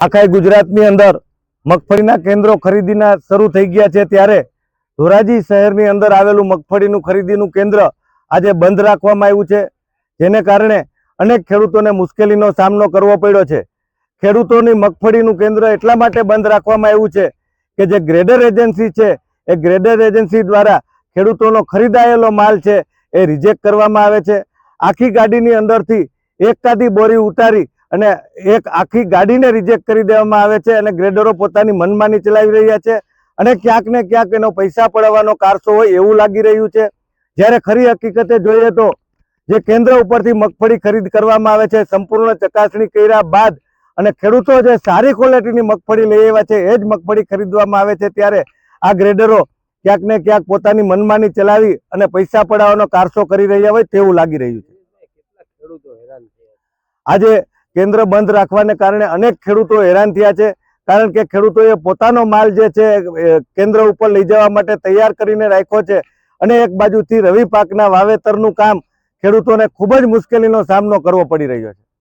આખા ગુજરાતની અંદર મગફળીના કેન્દ્રો ખરીદીના શરૂ થઈ ગયા છે ત્યારે ધોરાજી શહેરની અંદર આવેલું મગફળીનું ખરીદીનું કેન્દ્ર આજે બંધ રાખવામાં આવ્યું છે. જેને કારણે અનેક ખેડૂતોને મુશ્કેલીનો સામનો કરવો પડ્યો છે. ખેડૂતોની મગફળીનું કેન્દ્ર એટલા માટે બંધ રાખવામાં આવ્યું છે કે જે ગ્રેડર એજન્સી છે, એ ગ્રેડર એજન્સી દ્વારા ખેડૂતોનો ખરીદાયેલો માલ છે, એ રિજેક્ટ કરવામાં આવે છે. આખી ગાડીની અંદરથી એક કાદી બોરી ઉતારી અને એક આખી ગાડીને રિજેક્ટ કરી દેવામાં આવે છે અને ગ્રેડરો પોતાની મનમાની ચલાવી રહ્યા છે અને ક્યાંક ને ક્યાંક એનો પૈસા પડાવવાનો કારસો હોય એવું લાગી રહ્યું છે. જ્યારે ખરી હકીકતે જોઈએ તો જે કેન્દ્ર ઉપરથી મગફળી ખરીદ કરવામાં આવે છે સંપૂર્ણ ચકાસણી કર્યા બાદ અને ખેડૂતો જે સારી ક્વોલિટીની મગફળી લઈ આવ્યા છે એ જ મગફળી ખરીદવામાં આવે છે ત્યારે આ ગ્રેડરો ક્યાંક ને ક્યાંક પોતાની મનમાની ચલાવી અને પૈસા પડાવવાનો કારસો કરી રહ્યા હોય તેવું લાગી રહ્યું છે? આજે કેન્દ્ર બંધ રાખવાને કારણે અનેક ખેડૂતો હેરાન થયા છે. કારણ કે ખેડૂતોએ પોતાનો માલ જે છે કેન્દ્ર ઉપર લઈ જવા માટે તૈયાર કરીને રાખ્યો છે. અને એક બાજુથી રવિ પાકના વાવેતરનું કામ ખેડૂતોને ખૂબ જ મુશ્કેલીનો સામનો કરવો પડી રહ્યો છે.